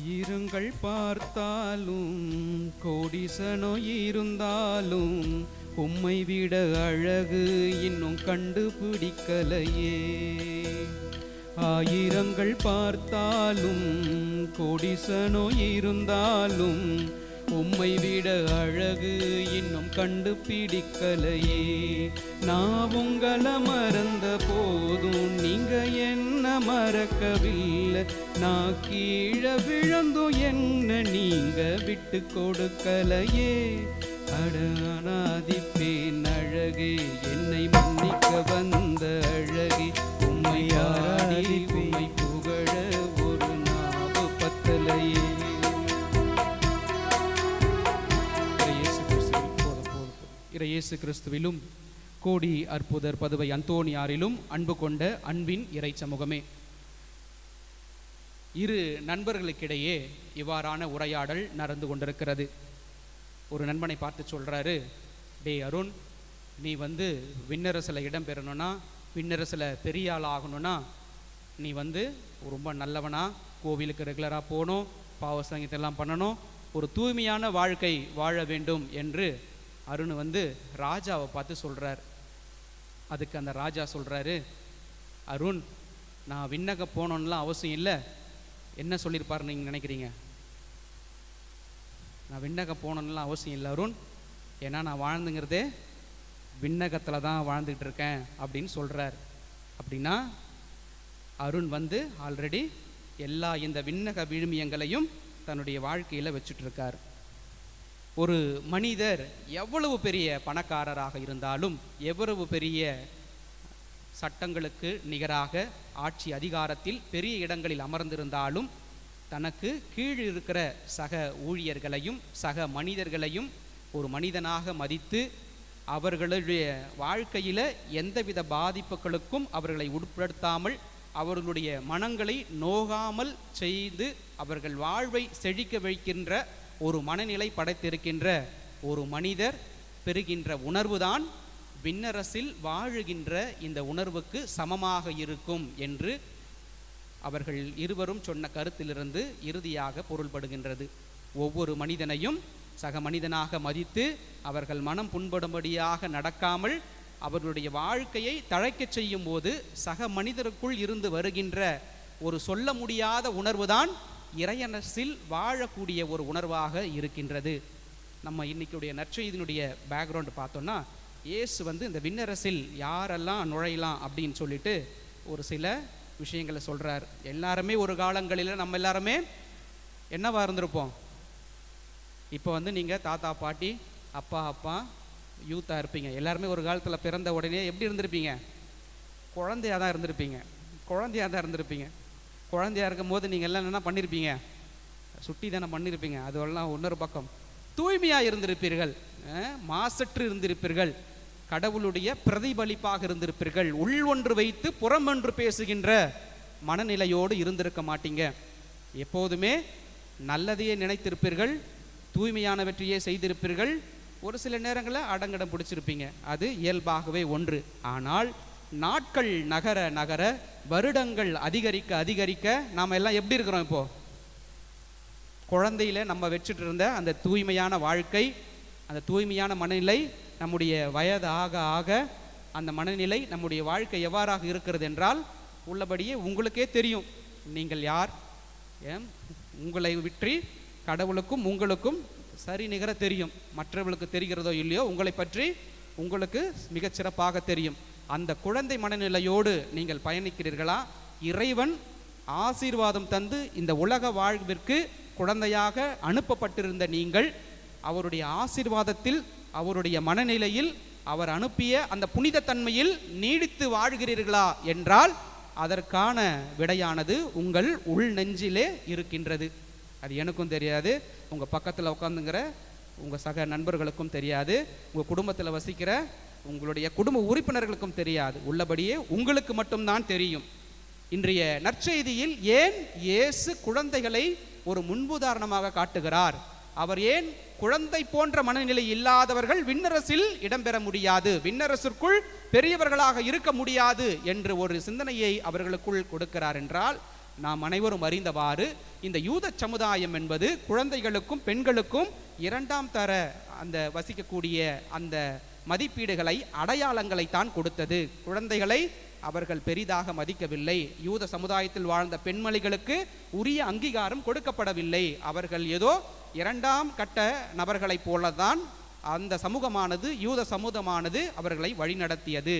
ஆயிரங்கள் பார்த்தாலும் கோடிசனோ இருந்தாலும் உம்மை விட அழகு இன்னும் கண்டுபிடிக்கலையே. ஆயிரங்கள் பார்த்தாலும் கோடிசனோ இருந்தாலும் உம்மை விட அழகு இன்னும் கண்டுபிடிக்கலையே. நான் உங்களை மறந்த போதும். நீங்க என்ன மறக்கவில்லை? நான் கீழே விழுந்தும். என்ன நீங்க விட்டு கொடுக்கலையே? அடனாதிப்பேன் அழகே என்னை மன்னிக்க வந்த அழகே. உம்மை புகழ ஒரு நாவு பத்தலையே. இறையேசு கிறிஸ்துவிலும் கோடி அற்புதர் பதுவை அந்தோணியாரிலும் அன்பு கொண்ட அன்பின் இறை சமூகமே இரு நண்பர்களுக்கிடையே இவ்வாறான உரையாடல் நடந்து கொண்டிருக்கிறது. ஒரு நண்பனை பார்த்து சொல்கிறாரு டேய் அருண் நீ வந்து விண்ணரசில் இடம் பெறணும்னா விண்ணரசில் பெரிய ஆள் ஆகணும்னா நீ வந்து ரொம்ப நல்லவனாக கோவிலுக்கு ரெகுலராக போகணும் பாவ சங்கீதெல்லாம் பண்ணணும் ஒரு தூய்மையான வாழ்க்கை வாழ வேண்டும் என்று அருண் வந்து ராஜாவை பார்த்து சொல்கிறார் அதுக்கு அந்த ராஜா சொல்கிறாரு அருண் நான் விண்ணக போனோன்னெலாம் அவசியம் இல்லை. என்ன சொல்லியிருப்பாருன்னு நீங்கள் நினைக்கிறீங்க? நான் விண்ணகம் போகணுன்னுலாம் அவசியம் இல்லை அருண். ஏன்னா நான் வாழ்ந்துங்கிறதே விண்ணகத்தில் தான் வாழ்ந்துக்கிட்டு இருக்கேன் அப்படின்னு சொல்கிறார் அப்படின்னா அருண் வந்து ஆல்ரெடி எல்லா இந்த விண்ணக விழுமியங்களையும் தன்னுடைய வாழ்க்கையில் வச்சுட்ருக்கார் ஒரு மனிதர் எவ்வளவு பெரிய பணக்காரராக இருந்தாலும் எவ்வளவு பெரிய சட்டங்களுக்கு நிகராக ஆட்சி அதிகாரத்தில் பெரிய இடங்களில் அமர்ந்திருந்தாலும் தனக்கு கீழ் இருக்கிற சக ஊழியர்களையும் சக மனிதர்களையும் ஒரு மனிதனாக மதித்து அவர்களுடைய வாழ்க்கையில் எந்தவித பாதிப்புகளுக்கும் அவர்களை உட்படுத்தாமல் அவர்களுடைய மனங்களை நோகாமல் செய்து அவர்கள் வாழ்வை செழிக்க வைக்கின்ற ஒரு மனநிலை படைத்திருக்கின்ற ஒரு மனிதர் பெறுகின்ற உணர்வுதான் விண்ணரசில் வாழுகின்ற இந்த உணர்வுக்கு சமமாக இருக்கும் என்று அவர்கள் இருவரும் சொன்ன கருத்திலிருந்து இறுதியாக பொருள்படுகின்றது. ஒவ்வொரு மனிதனையும் சக மனிதனாக மதித்து அவர்கள் மனம் புண்படும்படியாக நடக்காமல் அவர்களுடைய வாழ்க்கையை தழைக்கச் செய்யும் போது சக மனிதருக்குள் இருந்து வருகின்ற ஒரு சொல்ல முடியாத உணர்வுதான் இறையனசில் வாழக்கூடிய ஒரு உணர்வாக இருக்கின்றது. நம்ம இன்னைக்குடைய நற்செய்தியினுடைய பேக்ரவுண்ட் பார்த்தோன்னா இயேசு வந்து இந்த விண்ணரசில் யாரெல்லாம் நுழையலாம் அப்படின்னு சொல்லிட்டு ஒரு சில விஷயங்களை சொல்கிறார் எல்லாருமே ஒரு காலங்களில் நம்ம எல்லாருமே என்னவா இருந்திருப்போம்? இப்போ வந்து நீங்கள் தாத்தா பாட்டி அப்பா அப்பா யூத்தாக இருப்பீங்க. எல்லாருமே ஒரு காலத்தில் பிறந்த உடனே எப்படி இருந்திருப்பீங்க? குழந்தையாக தான் இருந்திருப்பீங்க. குழந்தையாக தான் இருந்திருப்பீங்க. குழந்தையா இருக்கும்போது நீங்கள் எல்லாம் என்ன பண்ணியிருப்பீங்க சுட்டி தானே பண்ணியிருப்பீங்க அதுவெல்லாம் இன்னொரு பக்கம். தூய்மையாக இருந்திருப்பீர்கள். அஹ், மாசற்று இருந்திருப்பீர்கள். கடவுளுடைய பிரதிபலிப்பாக இருந்திருப்பீர்கள். உள் ஒன்று வைத்து புறம் ஒன்று பேசுகின்ற மனநிலையோடு இருந்திருக்க மாட்டீங்க. எப்போதுமே நல்லதையே நினைத்திருப்பீர்கள். தூய்மையானவற்றையே செய்திருப்பீர்கள். ஒரு சில நேரங்களில் அடங்கடம் பிடிச்சிருப்பீங்க. அது இயல்பாகவே ஒன்று. ஆனால் நாட்கள் நகர நகர வருடங்கள் அதிகரிக்க அதிகரிக்க நாம் எல்லாம் எப்படி இருக்கிறோம் இப்போ? குழந்தையில நம்ம வச்சுட்டு இருந்த அந்த தூய்மையான வாழ்க்கை அந்த தூய்மையான மனநிலை நம்முடைய வயது ஆக ஆக அந்த மனநிலை நம்முடைய வாழ்க்கை எவ்வாறாக இருக்கிறது என்றால் உள்ளபடியே உங்களுக்கே தெரியும். நீங்கள் யார்? ஏன்? உங்களை விற்றி கடவுளுக்கும் உங்களுக்கும் சரி நிகர தெரியும். மற்றவர்களுக்கு தெரிகிறதோ இல்லையோ உங்களை பற்றி உங்களுக்கு மிகச்சிறப்பாக தெரியும். அந்த குழந்தை மனநிலையோடு நீங்கள் பயணிக்கிறீர்களா? இறைவன் ஆசீர்வாதம் தந்து இந்த உலக வாழ்விற்கு குழந்தையாக அனுப்பப்பட்டிருந்த நீங்கள் அவருடைய ஆசீர்வாதத்தில் அவருடைய மனநிலையில் அவர் அனுப்பிய அந்த புனித தன்மையில் நீடித்து வாழ்கிறீர்களா என்றால் அதற்கான விடையானது உங்கள் உள் நெஞ்சிலே இருக்கின்றது. அது எனக்கும் தெரியாது உங்கள் பக்கத்தில் உட்காந்துங்கிற உங்கள் சக நண்பர்களுக்கும் தெரியாது உங்கள் குடும்பத்தில் வசிக்கிற உங்களுடைய குடும்ப உறுப்பினர்களுக்கும் தெரியாது. உள்ளபடியே உங்களுக்கு மட்டும்தான் தெரியும். இன்றைய நற்செய்தியில் ஏன் இயேசு குழந்தைகளை ஒரு முன்புதாரணமாக காட்டுகிறார்? அவர் ஏன் குழந்தை போன்ற மனநிலை இல்லாதவர்கள் விண்ணரசில் இடம்பெற முடியாது? விண்ணரசிற்குள் பெரியவர்களாக இருக்க முடியாது என்று ஒரு சிந்தனையை அவர்களுக்குள் கொடுக்கிறார் என்றால் நாம் அனைவரும் அறிந்தவாறு இந்த யூத சமுதாயம் என்பது குழந்தைகளுக்கும் பெண்களுக்கும் இரண்டாம் தர அந்த வசிக்கக்கூடிய அந்த மதிப்பீடுகளை அடையாளங்களை தான் கொடுத்தது. குழந்தைகளை அவர்கள் பெரிதாக மதிக்கவில்லை. யூத சமுதாயத்தில் வாழ்ந்த பெண்மணிகளுக்கு உரிய அங்கீகாரம் கொடுக்கப்படவில்லை. அவர்கள் ஏதோ இரண்டாம் கட்ட நபர்களைப் போலதான் அந்த சமூகமானது யூத சமூகமானது அவர்களை வழிநடத்தியது.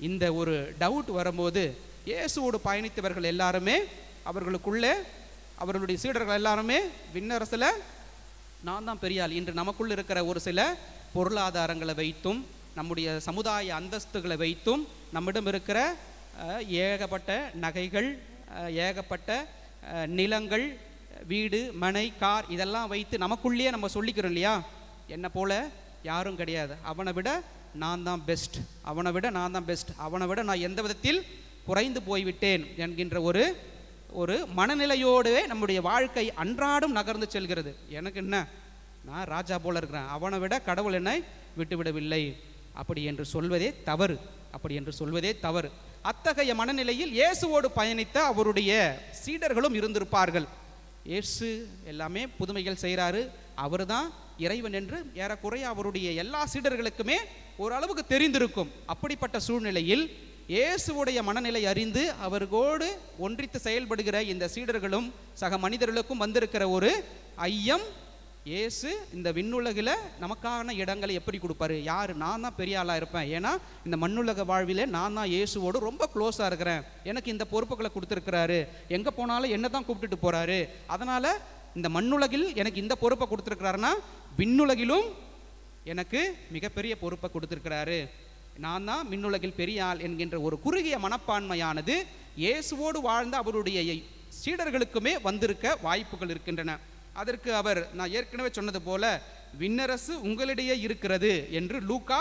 இந்த ஒரு டவுட் வரும்போது இயேசுவோடு பயணித்தவர்கள் எல்லாருமே அவர்களுக்குள்ளே அவர்களுடைய சீடர்கள் எல்லாருமே விண்ணரசில் நான் தான் பெரியாள் இன்று நமக்குள் இருக்கிற ஒரு சில பொருளாதாரங்களை வைத்தும் நம்முடைய சமுதாய அந்தஸ்துகளை வைத்தும் நம்மிடம் இருக்கிற ஏகப்பட்ட நகைகள் ஏகப்பட்ட நிலங்கள் வீடு மனை கார் இதெல்லாம் வைத்து நமக்குள்ளேயே நம்ம சொல்லிக்கிறோம் இல்லையா? என்னை போல யாரும் கிடையாது. அவனை விட நான் தான் பெஸ்ட் அவனை விட நான் தான் பெஸ்ட் அவனை விட நான் எந்த விதத்தில் குறைந்து போய்விட்டேன் என்கின்ற ஒரு ஒரு மனநிலையோடவே நம்முடைய வாழ்க்கை அன்றாடம் நகர்ந்து செல்கிறது. எனக்கு என்ன? நான் ராஜா போல இருக்கிறேன். அவனை விட கடவுள் என்னை விட்டுவிடவில்லை. அப்படி என்று சொல்வதே தவறு. அப்படி என்று சொல்வதே தவறு. அத்தகைய மனநிலையில் இயேசுவோடு பயணித்த அவருடைய சீடர்களும் இருந்திருப்பார்கள். இயேசு எல்லாமே புதுமைகள் செய்கிறாரு. அவர் தான் இறைவன் என்று ஏறக்குறைய அவருடைய எல்லா சீடர்களுக்குமே ஓரளவுக்கு தெரிந்திருக்கும். அப்படிப்பட்ட சூழ்நிலையில் இயேசுவுடைய மனநிலை அறிந்து அவர்களோடு ஒன்றித்து செயல்படுகிற இந்த சீடர்களும் சக மனிதர்களுக்கும் வந்திருக்கிற ஒரு ஐயம் இயேசு இந்த விண்ணுலகில் நமக்கான இடங்களை எப்படி கொடுப்பாரு? யார்? நான் தான் பெரிய ஆளாக இருப்பேன். ஏன்னா இந்த மண்ணுலக வாழ்விலே நான் தான் இயேசுவோடு ரொம்ப க்ளோஸாக இருக்கிறேன். எனக்கு இந்த பொறுப்புகளை கொடுத்துருக்கிறாரு. எங்கே போனாலும் என்ன தான் கூப்பிட்டுட்டு போகிறாரு அதனால் இந்த மண்ணுலகில் எனக்கு இந்த பொறுப்பை கொடுத்துருக்கிறாருன்னா விண்ணுலகிலும் எனக்கு மிகப்பெரிய பொறுப்பை கொடுத்துருக்கிறாரு. நான் தான் மின்னுலகில் பெரிய ஆள் என்கின்ற ஒரு குறுகிய மனப்பான்மையானது இயேசுவோடு வாழ்ந்த அவருடைய சீடர்களுக்குமே வந்திருக்க வாய்ப்புகள் இருக்கின்றன. அதற்கு அவர் நான் ஏற்கனவே சொன்னது போல விண்ணரசு உங்களிடையே இருக்கிறது என்று லூக்கா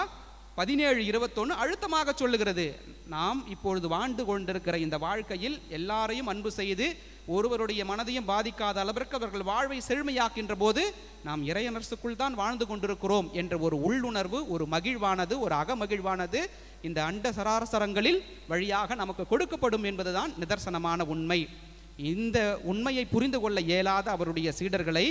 பதினேழு இருபத்தொன்று அழுத்தமாக சொல்லுகிறது. நாம் இப்பொழுது வாழ்ந்து கொண்டிருக்கிற இந்த வாழ்க்கையில் எல்லாரையும் அன்பு செய்து ஒருவருடைய மனதையும் பாதிக்காத அளவிற்கு அவர்கள் வாழ்வை செழுமையாக்கின்ற போது நாம் இறையரசுக்குள் தான் வாழ்ந்து கொண்டிருக்கிறோம் என்ற ஒரு உள்ளுணர்வு ஒரு மகிழ்வானது ஒரு அகமகிழ்வானது இந்த அண்ட சராசரங்களில் வழியாக நமக்கு கொடுக்கப்படும் என்பதுதான் நிதர்சனமான உண்மை. இந்த உண்மையை புரிந்து கொள்ள இயலாத அவருடைய சீடர்களை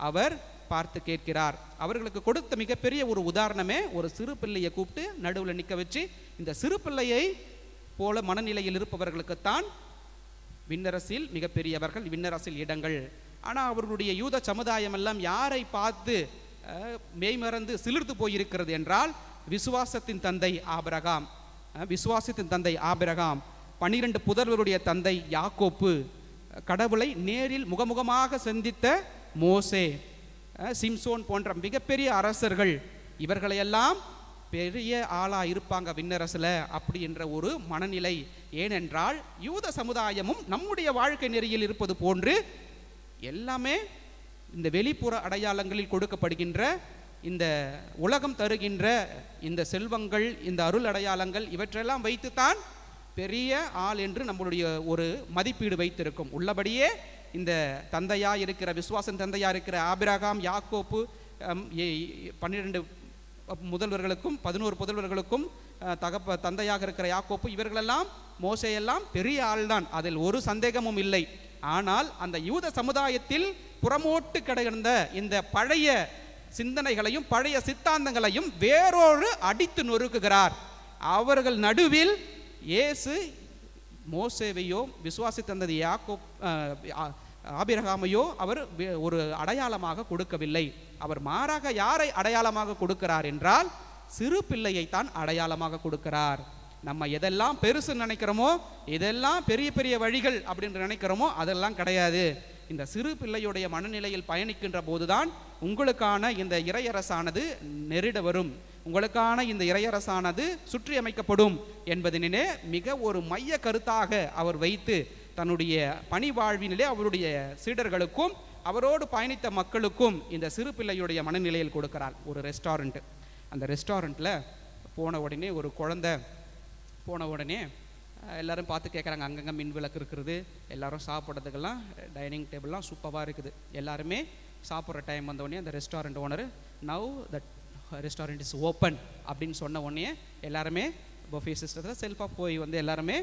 அவர் பார்த்து கேட்கிறார். அவர்களுக்கு கொடுத்த மிகப்பெரிய ஒரு உதாரணமே ஒரு சிறு பிள்ளையை கூப்பிட்டு நடுவில் நிற்க வச்சு இந்த சிறு பிள்ளையை போல மனநிலையில் இருப்பவர்களுக்குத்தான் விண்ணரசில் மிகப்பெரியவர்கள் விண்ணரசில் இடங்கள். ஆனால் அவர்களுடைய யூத சமுதாயம் எல்லாம் யாரை பார்த்து அஹ், மெய்மறந்து சிலிர்த்து போயிருக்கிறது என்றால் விசுவாசத்தின் தந்தை ஆபிரகாம். விசுவாசத்தின் தந்தை ஆபிரகாம். பன்னிரண்டு புதர்வருடைய தந்தை யாக்கோப்பு. கடவுளை நேரில் முகமுகமாக சந்தித்த மோசே சிம்சோன் போன்ற மிகப்பெரிய அரசர்கள் இவர்களையெல்லாம் பெரிய ஆளாக இருப்பாங்க விண்ணரசில் அப்படி என்ற ஒரு மனநிலை. ஏனென்றால் யூத சமுதாயமும் நம்முடைய வாழ்க்கை நெறியில் இருப்பது போன்று எல்லாமே இந்த வெளிப்புற அடையாளங்களில் கொடுக்கப்படுகின்ற இந்த உலகம் தருகின்ற இந்த செல்வங்கள் இந்த அருள் அடையாளங்கள் இவற்றெல்லாம் வைத்துத்தான் பெரிய ஆள் என்று நம்மளுடைய ஒரு மதிப்பீடு வைத்திருக்கும். உள்ளபடியே இந்த தந்தையா இருக்கிற விசுவாசன் தந்தையா இருக்கிற ஆபிரகாம் யாக்கோப்பு பன்னிரெண்டு முதல்வர்களுக்கும் பதினோரு புதல்வர்களுக்கும் தகப்ப தந்தையாக இருக்கிற யாக்கோப்பு இவர்களெல்லாம் மோசையெல்லாம் பெரிய ஆள்தான். அதில் ஒரு சந்தேகமும் இல்லை. ஆனால் அந்த யூத சமுதாயத்தில் புறமோட்டு கிடந்த இந்த பழைய சிந்தனைகளையும் பழைய சித்தாந்தங்களையும் வேறொரு அடித்து நொறுக்குகிறார். அவர்கள் நடுவில் இயேசு மோசேவையோ விசுவாசித்தந்தது யாக்கோ ஆபிரகாமையோ அவர் வே- ஒரு அடையாளமாக கொடுக்கவில்லை. அவர் மாறாக யாரை அடையாளமாக கொடுக்கிறார் என்றால் சிறு பிள்ளையைத்தான் அடையாளமாக கொடுக்கிறார். நம்ம எதெல்லாம் பெருசு நினைக்கிறோமோ எதெல்லாம் பெரிய பெரிய வழிகள் அப்படின்னு நினைக்கிறோமோ அதெல்லாம் கிடையாது. இந்த சிறு பிள்ளையுடைய மனநிலையில் பயணிக்கின்ற போதுதான் உங்களுக்கான இந்த இறையரசானது நெருட வரும். உங்களுக்கான இந்த இறையரசானது சுற்றி அமைக்கப்படும் என்பதனிலே மிக ஒரு மைய கருத்தாக அவர் வைத்து தன்னுடைய பணி வாழ்வினிலே அவருடைய சீடர்களுக்கும் அவரோடு பயணித்த மக்களுக்கும் இந்த சிறு பிள்ளையுடைய மனநிலையில் கொடுக்கிறார் ஒரு ரெஸ்டாரண்ட் அந்த ரெஸ்டாரண்ட்டில் போன உடனே ஒரு குழந்தை போன உடனே எல்லோரும் எல்லாரும் பார்த்து கேட்குறாங்க அங்கங்கே மின் விளக்கு இருக்கிறது எல்லோரும் சாப்பிட்றதுக்கெல்லாம் டைனிங் டேபிள்லாம் சூப்பராக இருக்குது. எல்லாருமே சாப்பிட்ற டைம் வந்த உடனே அந்த restaurant owner now that restaurant is open அப்படின்னு சொன்ன உடனே எல்லாருமே பஃபே சிஸ்டத்தில் செல்ஃபாக போய் வந்து எல்லாருமே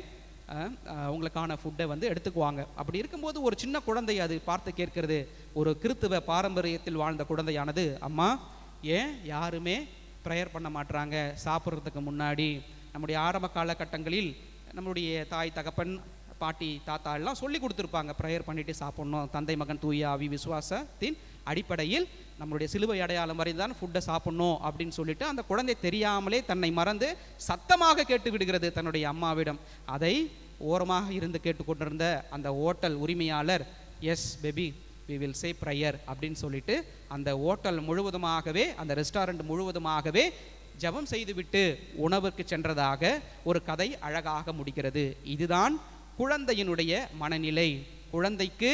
அவங்களுக்கான ஃபுட்டை வந்து எடுத்துக்குவாங்க. அப்படி இருக்கும்போது ஒரு சின்ன குழந்தை அது பார்த்து கேட்கிறது. ஒரு கிறித்துவ பாரம்பரியத்தில் வாழ்ந்த குழந்தையானது அம்மா ஏன் யாருமே ப்ரேயர் பண்ண மாட்றாங்க? சாப்பிட்றதுக்கு முன்னாடி நம்முடைய ஆரம்ப காலகட்டங்களில் நம்மளுடைய தாய் தகப்பன் பாட்டி தாத்தா எல்லாம் சொல்லி கொடுத்துருப்பாங்க. ப்ரேயர் பண்ணிட்டு சாப்பிடணும். தந்தை மகன் தூய ஆவி விசுவாசத்தின் அடிப்படையில் நம்மளுடைய சிலுவை அடையாளம் வரை தான் ஃபுட்டை சாப்பிடணும் அப்படின்னு சொல்லிட்டு அந்த குழந்தை தெரியாமலே தன்னை மறந்து சத்தமாக கேட்டு விடுகிறது தன்னுடைய அம்மாவிடம். அதை ஓரமாக இருந்து கேட்டுக்கொண்டிருந்த அந்த ஓட்டல் உரிமையாளர் yes baby we will say prayer அப்படின்னு சொல்லிட்டு அந்த ஓட்டல் முழுவதுமாகவே அந்த ரெஸ்டாரண்ட் முழுவதுமாகவே ஜெபம் செய்துவிட்டு உணவுக்கு சென்றதாக ஒரு கதை அழகாக முடிகிறது. இதுதான் குழந்தையினுடைய மனநிலை. குழந்தைக்கு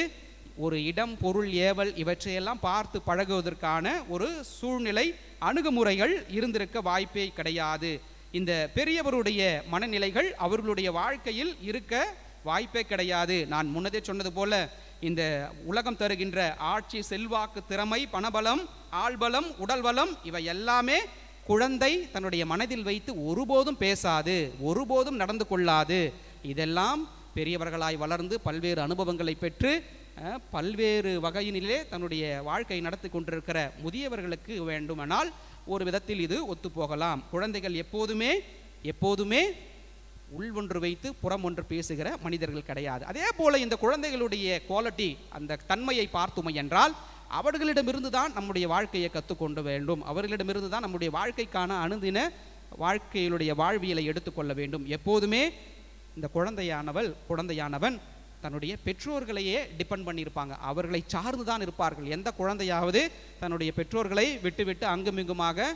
ஒரு இடம் பொருள் ஏவல் இவற்றையெல்லாம் பார்த்து பழகுவதற்கான ஒரு சூழ்நிலை அணுகுமுறைகள் இருந்திருக்க வாய்ப்பே கிடையாது. இந்த பெரியவருடைய மனநிலைகள் அவர்களுடைய வாழ்க்கையில் இருக்க வாய்ப்பே கிடையாது. நான் முன்னதே சொன்னது போல இந்த உலகம் தருகின்ற ஆட்சி செல்வாக்கு திறமை பணபலம் ஆள்பலம் உடல்பலம் இவை எல்லாமே குழந்தை தன்னுடைய மனதில் வைத்து ஒருபோதும் பேசாது ஒருபோதும் நடந்து கொள்ளாது. இதெல்லாம் பெரியவர்களாய் வளர்ந்து பல்வேறு அனுபவங்களை பெற்று பல்வேறு வகையினிலே தன்னுடைய வாழ்க்கை நடத்தி கொண்டிருக்கிற முதியவர்களுக்கு வேண்டுமானால் ஒரு விதத்தில் இது ஒத்துப்போகலாம். குழந்தைகள் எப்போதுமே எப்போதுமே உள் ஒன்று வைத்து புறம் ஒன்று பேசுகிற மனிதர்கள் கிடையாது. அதே போல இந்த குழந்தைகளுடைய குவாலிட்டி அந்த தன்மையை பார்த்துமை என்றால் அவர்களிடமிருந்து தான் நம்முடைய வாழ்க்கையை கற்றுக்கொண்டு வேண்டும். அவர்களிடமிருந்து தான் நம்முடைய வாழ்க்கைக்கான அணுதின வாழ்க்கையினுடைய வாழ்வியலை எடுத்துக்கொள்ள வேண்டும். எப்போதுமே இந்த குழந்தையானவள் குழந்தையானவன் தன்னுடைய பெற்றோர்களையே டிபெண்ட் பண்ணியிருப்பாங்க. அவர்களை சார்ந்து தான் இருப்பார்கள். எந்த குழந்தையாவது தன்னுடைய பெற்றோர்களை விட்டுவிட்டு அங்குமிங்குமாக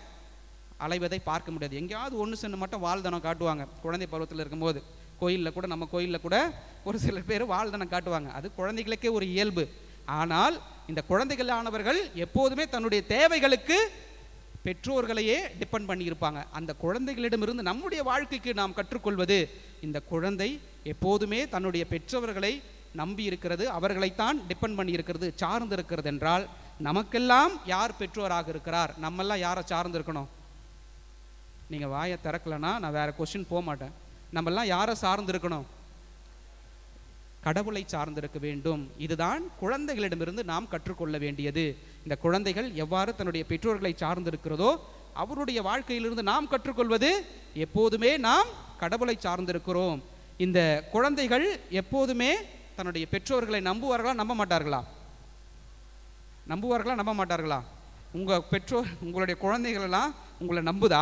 அலைவதை பார்க்க முடியாது. எங்கேயாவது ஒன்று சென்று மட்டும் வாழ்தனம் காட்டுவாங்க. குழந்தை பருவத்தில் இருக்கும்போது. கோயிலில் கூட நம்ம கோயிலில் கூட ஒரு சில பேர் வாழ்தனம் காட்டுவாங்க. அது குழந்தைகளுக்கே ஒரு இயல்பு. ஆனால் இந்த குழந்தைகளானவர்கள் எப்போதுமே தன்னுடைய தேவைகளுக்கு பெற்றோர்களையே டிபெண்ட் பண்ணியிருப்பாங்க. அந்த குழந்தைகளிடமிருந்து நம்முடைய வாழ்க்கைக்கு நாம் கற்றுக்கொள்வது இந்த குழந்தை எப்போதுமே தன்னுடைய பெற்றவர்களை நம்பி இருக்கிறது அவர்களைத்தான் டிபெண்ட் பண்ணி இருக்கிறது சார்ந்து இருக்கிறது என்றால் நமக்கெல்லாம் யார் பெற்றோராக இருக்கிறார்? நம்மெல்லாம் யாரை சார்ந்து இருக்கணும்? நீங்கள் வாயை திறக்கலனா நான் வேற கொஸ்டின் போக மாட்டேன். நம்மெல்லாம் யாரை சார்ந்து இருக்கணும்? கடவுளை சார்ந்திருக்க வேண்டும். இதுதான் குழந்தைகளிடமிருந்து நாம் கற்றுக்கொள்ள வேண்டியது. இந்த குழந்தைகள் எவ்வாறு தன்னுடைய பெற்றோர்களை சார்ந்திருக்கிறதோ அவருடைய வாழ்க்கையிலிருந்து நாம் கற்றுக்கொள்வது எப்போதுமே நாம் கடவுளை சார்ந்திருக்கிறோம் இந்த குழந்தைகள் எப்போதுமே தன்னுடைய பெற்றோர்களை நம்புவார்களா நம்ப மாட்டார்களா நம்புவார்களா நம்ப மாட்டார்களா உங்கள் பெற்றோர் உங்களுடைய குழந்தைகள் எல்லாம் உங்களை நம்புதா?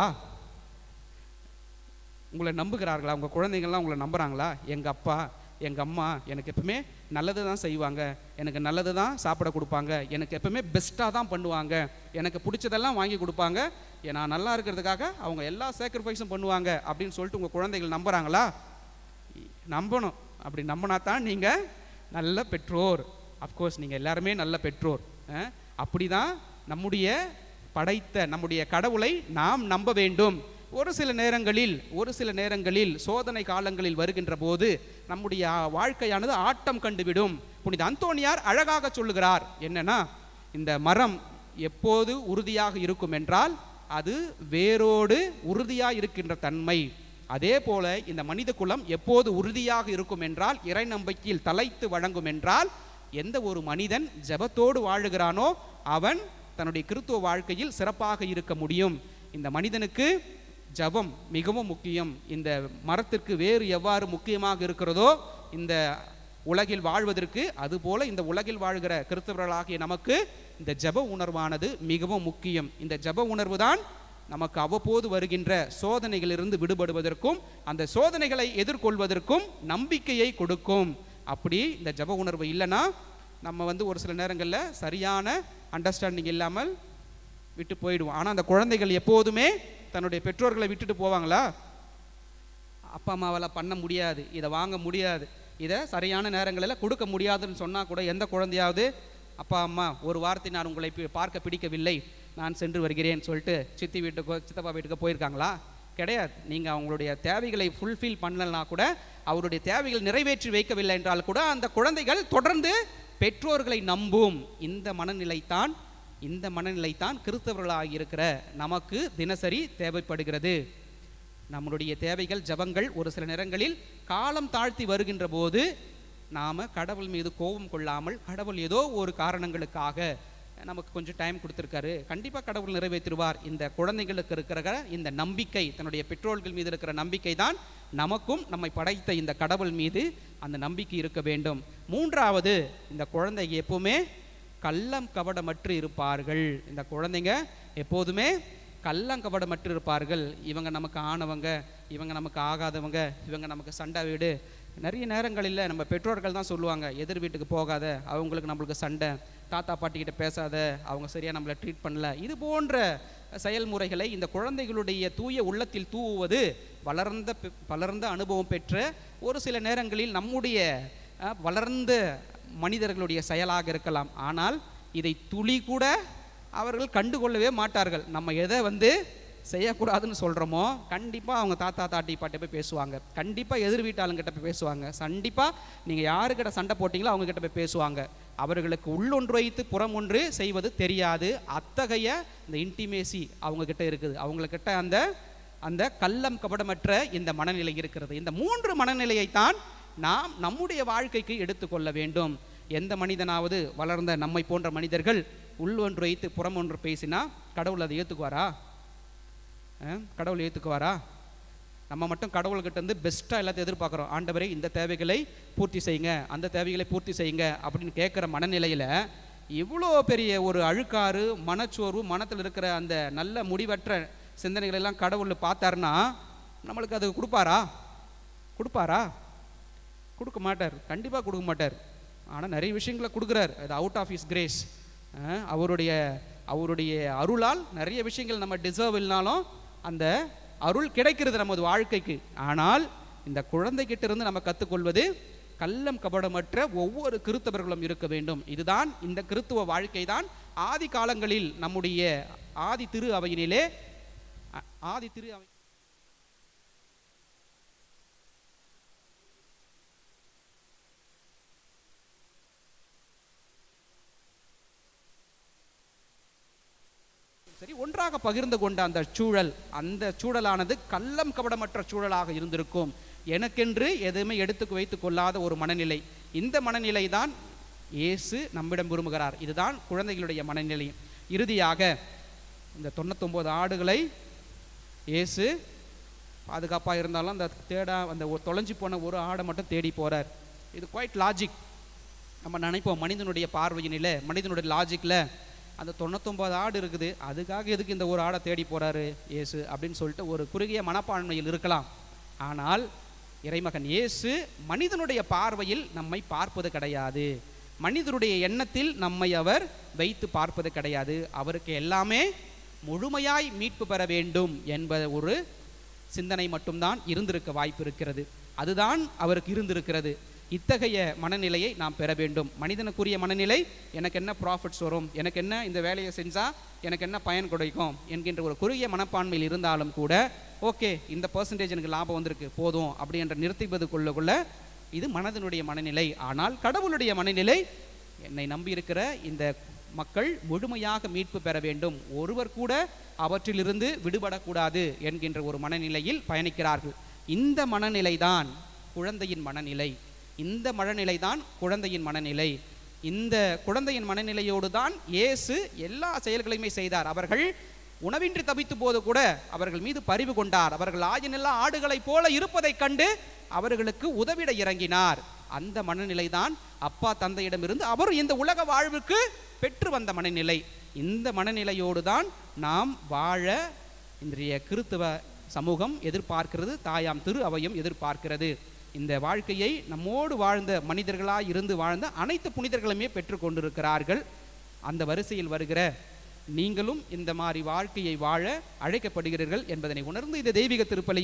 உங்களை நம்புகிறார்களா? உங்கள் குழந்தைங்கள்லாம் உங்களை நம்புகிறாங்களா எங்கள் அப்பா எங்கள் அம்மா எனக்கு எப்பவுமே நல்லது தான் செய்வாங்க. எனக்கு நல்லது தான் சாப்பிட கொடுப்பாங்க. எனக்கு எப்பவுமே பெஸ்ட்டாக தான் பண்ணுவாங்க. எனக்கு பிடிச்சதெல்லாம் வாங்கி கொடுப்பாங்க. நான் நல்லா இருக்கிறதுக்காக அவங்க எல்லா சாக்ரிஃபைஸும் பண்ணுவாங்க அப்படின்னு சொல்லிட்டு உங்கள் குழந்தைகள் நம்புகிறாங்களா நம்பணும். அப்படி நம்பினா தான் நீங்கள் நல்ல பெற்றோர். அஃப்கோர்ஸ் நீங்கள் எல்லாருமே நல்ல பெற்றோர். அப்படி அப்படிதான் நம்முடைய படைத்த நம்முடைய கடவுளை நாம் நம்ப வேண்டும். ஒரு சில நேரங்களில் ஒரு சில நேரங்களில் சோதனை காலங்களில் வருகின்ற போது நம்முடைய வாழ்க்கையானது ஆட்டம் கண்டுவிடும். புனித அந்தோனியார் அழகாக சொல்லுகிறார். என்னன்னா இந்த மரம் எப்போது உறுதியாக இருக்கும் என்றால் அது வேரோடு உறுதியாக இருக்கின்ற தன்மை. அதே போல இந்த மனித குலம் எப்போது உறுதியாக இருக்கும் என்றால் இறை நம்பிக்கையில் தலைத்து வழங்கும் என்றால் எந்த ஒரு மனிதன் ஜெபத்தோடு வாழுகிறானோ அவன் தன்னுடைய கிறித்துவ வாழ்க்கையில் சிறப்பாக இருக்க முடியும். இந்த மனிதனுக்கு ஜெபம் மிகவும் முக்கியம். இந்த மரத்திற்கு வேறு எவ்வாறு முக்கியமாக இருக்கிறதோ இந்த உலகில் வாழ்வதற்கு அதுபோல இந்த உலகில் வாழ்கிற கிறிஸ்தவர்களாகிய நமக்கு இந்த ஜெப உணர்வானது மிகவும் முக்கியம். இந்த ஜெப உணர்வு தான் நமக்கு அவ்வப்போது வருகின்ற சோதனைகளிலிருந்து விடுபடுவதற்கும் அந்த சோதனைகளை எதிர்கொள்வதற்கும் நம்பிக்கையை கொடுக்கும். அப்படி இந்த ஜெப உணர்வு இல்லைன்னா நம்ம வந்து ஒரு சில நேரங்களில் சரியான அண்டர்ஸ்டாண்டிங் இல்லாமல் விட்டு போயிடுவோம். ஆனால் அந்த குழந்தைகள் எப்போதுமே தன்னுடைய பெற்றோர்களை விட்டுட்டு போவாங்களா? அப்பா அம்மாவால் பண்ண முடியாது இதை வாங்க முடியாது. இதை சரியான நேரங்களில் கொடுக்க முடியாதுன்னு சொன்னால் கூட எந்த குழந்தையாவது அப்பா அம்மா ஒரு வார்த்தை நான் உங்களை பார்க்க பிடிக்கவில்லை. நான் சென்று வருகிறேன் சொல்லிட்டு சித்தி வீட்டுக்கோ சித்தப்பா வீட்டுக்கோ போயிருக்காங்களா? கிடையாது. நீங்கள் அவங்களுடைய தேவைகளை ஃபுல்ஃபில் பண்ணலன்னா கூட அவருடைய தேவைகள் நிறைவேற்றி வைக்கவில்லை என்றால் கூட அந்த குழந்தைகள் தொடர்ந்து பெற்றோர்களை நம்பும். இந்த மனநிலைத்தான் இந்த மனநிலைத்தான் கிறிஸ்தவர்களாக இருக்கிற நமக்கு தினசரி தேவைப்படுகிறது. நம்மளுடைய தேவைகள் ஜபங்கள் ஒரு சில நேரங்களில் காலம் தாழ்த்தி வருகின்ற போது நாம் கடவுள் மீது கோபம் கொள்ளாமல் கடவுள் ஏதோ ஒரு காரணங்களுக்காக நமக்கு கொஞ்சம் டைம் கொடுத்துருக்காரு. கண்டிப்பாக கடவுள் நிறைவேற்றுவார் இந்த குழந்தைகளுக்கு இருக்கிற இந்த நம்பிக்கை தன்னுடைய பெற்றோர்கள் மீது இருக்கிற நம்பிக்கை தான் நமக்கும் நம்மை படைத்த இந்த கடவுள் மீது அந்த நம்பிக்கை இருக்க வேண்டும். மூன்றாவது இந்த குழந்தைங்க எப்பவுமே கள்ளம் கபடமற்று இருப்பார்கள். இந்த குழந்தைங்க எப்போதுமே கள்ளம் கபடமற்று இருப்பார்கள். இவங்க நமக்கு ஆனவங்க இவங்க நமக்கு ஆகாதவங்க இவங்க நமக்கு சண்டை வீடு நிறைய நேரங்களில் நம்ம பெற்றோர்கள் தான் சொல்லுவாங்க எதிர் வீட்டுக்கு போகாத அவங்களுக்கு நம்மளுக்கு சண்டை தாத்தா பாட்டிக்கிட்ட பேசாத அவங்க சரியாக நம்மளை ட்ரீட் பண்ணல. இது போன்ற செயல்முறைகளை இந்த குழந்தைகளுடைய தூய உள்ளத்தில் தூவுவது வளர்ந்த வளர்ந்த அனுபவம் பெற்ற ஒரு சில நேரங்களில் நம்முடைய வளர்ந்த மனிதர்களுடைய செயலாக இருக்கலாம். ஆனால் இதை துளி கூட அவர்கள் கண்டுகொள்ளவே மாட்டார்கள். நம்ம எதை வந்து செய்யக்கூடாதுன்னு சொல்கிறோமோ கண்டிப்பாக அவங்க தாத்தா தாட்டி பாட்டி போய் பேசுவாங்க. கண்டிப்பாக எதிர் வீட்டாளுங்கிட்ட போய் பேசுவாங்க. கண்டிப்பாக நீங்கள் யாருக்கிட்ட சண்டை போட்டிங்களோ அவங்கக்கிட்ட போய் பேசுவாங்க. அவர்களுக்கு உள்ளொன்று வைத்து புறம் ஒன்று செய்வது தெரியாது. அத்தகைய இந்த இன்டிமேசி அவங்கக்கிட்ட இருக்குது. அவங்கக்கிட்ட அந்த அந்த கள்ளம் கபடமற்ற இந்த மனநிலை இருக்கிறது. இந்த மூன்று மனநிலையைத்தான் நாம் நம்முடைய வாழ்க்கைக்கு எடுத்துக்கொள்ள வேண்டும். எந்த மனிதனாவது வளர்ந்த நம்மை போன்ற மனிதர்கள் உள் ஒன்று வைத்து புறம் ஒன்று பேசினா கடவுள் அதை ஏற்றுக்குவாரா கடவுள் ஏற்றுக்குவாரா நம்ம மட்டும் கடவுள்கிட்ட இருந்து பெஸ்ட்டாக எல்லாத்தையும் எதிர்பார்க்குறோம். ஆண்டவரே இந்த தேவைகளை பூர்த்தி செய்யுங்க. அந்த தேவைகளை பூர்த்தி செய்யுங்க அப்படின்னு கேட்குற மனநிலையில் இவ்வளோ பெரிய ஒரு அழுக்காறு மனச்சோர்வு மனத்தில் இருக்கிற அந்த நல்ல முடிவற்ற சிந்தனைகள் எல்லாம் கடவுள் பார்த்தாருன்னா நம்மளுக்கு அது கொடுப்பாரா? கொடுப்பாரா? கொடுக்க மாட்டார். கண்டிப்பாக கொடுக்க மாட்டார். ஆனால் நிறைய விஷயங்களை கொடுக்குறார். அது அவுட் ஆஃப் இஸ் கிரேஸ் அவருடைய அவருடைய அருளால் நிறைய விஷயங்கள் நம்ம டிசர்வ் இல்லைனாலும் அந்த அருள் கிடைக்கிறது நமது வாழ்க்கைக்கு. ஆனால் இந்த குழந்தைகிட்ட இருந்து நம்ம கற்றுக்கொள்வது கள்ளம் கபடமற்ற ஒவ்வொரு கிறித்தவர்களும் இருக்க வேண்டும். இதுதான் இந்த கிறித்துவ வாழ்க்கை தான் ஆதி காலங்களில் நம்முடைய ஆதி திரு அவையினிலே ஆதி திரு அவை சரி ஒன்றாக பகிர்ந்து கொண்ட அந்த சூழல் அந்த சூழலானது கள்ளம் கபடமற்ற சூழலாக இருந்திருக்கும். எனக்கென்று எதுவுமே எடுத்து வைத்து கொள்ளாத ஒரு மனநிலை. இந்த மனநிலை தான் இயேசு நம்மிடம் விரும்புகிறார். இதுதான் குழந்தைகளுடைய மனநிலை. இறுதியாக இந்த தொண்ணூத்தொம்பது ஆடுகளை இயேசு பாதுகாப்பாக இருந்தாலும் அந்த தேடா அந்த தொலைஞ்சு போன ஒரு ஆடை மட்டும் தேடி போகிறார் இது குவைட் லாஜிக் நம்ம நினைப்போம் மனிதனுடைய பார்வையினில மனிதனுடைய லாஜிக்கில் அந்த தொண்ணூத்தொம்பது ஆடு இருக்குது அதுக்காக எதுக்கு இந்த ஒரு ஆடை தேடி போகிறாரு இயேசு அப்படின்னு சொல்லிட்டு ஒரு குறுகிய மனப்பான்மையில் இருக்கலாம். ஆனால் இறைமகன் இயேசு மனிதனுடைய பார்வையில் நம்மை பார்ப்பது கிடையாது. மனிதனுடைய எண்ணத்தில் நம்மை அவர் வைத்து பார்ப்பது கிடையாது. அவருக்கு எல்லாமே முழுமையாய் மீட்பு பெற வேண்டும் என்பத ஒரு சிந்தனை மட்டும்தான் இருந்திருக்க வாய்ப்பு இருக்கிறது. அதுதான் அவருக்கு இருந்திருக்கிறது. இத்தகைய மனநிலையை நாம் பெற வேண்டும். மனிதனுக்குரிய மனநிலை எனக்கு என்ன ப்ராஃபிட்ஸ் வரும்? எனக்கு என்ன இந்த வேலையை செஞ்சால் எனக்கு என்ன பயன் கிடைக்கும்? என்கின்ற ஒரு குறுகிய மனப்பான்மையில் இருந்தாலும் கூட ஓகே இந்த பர்சன்டேஜ் எனக்கு லாபம் வந்திருக்கு போதும் அப்படி என்று நிறுத்திப்பது கொள்ளக்குள்ள இது மனதினுடைய மனநிலை. ஆனால் கடவுளுடைய மனநிலை என்னை நம்பியிருக்கிற இந்த மக்கள் முழுமையாக மீட்பு பெற வேண்டும். ஒருவர் கூட அவற்றிலிருந்து விடுபடக்கூடாது என்கின்ற ஒரு மனநிலையில் பயணிக்கிறார்கள். இந்த மனநிலைதான் குழந்தையின் மனநிலை. இந்த மனநிலைதான் குழந்தையின் மனநிலை. இந்த குழந்தையின் மனநிலையோடு தான் இயேசு எல்லா செயல்களையுமே செய்தார். அவர்கள் உணவின்றி தவித்த போது கூட அவர்கள் மீது பரிவு கொண்டார். அவர்கள் ஆயினில்லா ஆடுகளைப் போல இருப்பதைக் கண்டு அவர்களுக்கு உதவிட இறங்கினார். அந்த மனநிலை தான் அப்பா தந்தையிடமிருந்து அவர் இந்த உலக வாழ்வுக்கு பெற்று வந்த மனநிலை. இந்த மனநிலையோடு தான் நாம் வாழ இன்றைய கிறித்துவ சமூகம் எதிர்பார்க்கிறது. தாயாம் திரு அவையும் எதிர்பார்க்கிறது. இந்த வாழ்க்கையை நம்மோடு வாழ்ந்த மனிதர்களாக இருந்து வாழ்ந்த அனைத்து புனிதர்களுமே பெற்று கொண்டிருக்கிறார்கள். அந்த வரிசையில் வருகிற நீங்களும் இந்த மாதிரி வாழ்க்கையை வாழ அழைக்கப்படுகிறீர்கள் என்பதனை உணர்ந்து இந்த தெய்வீக திருப்பலி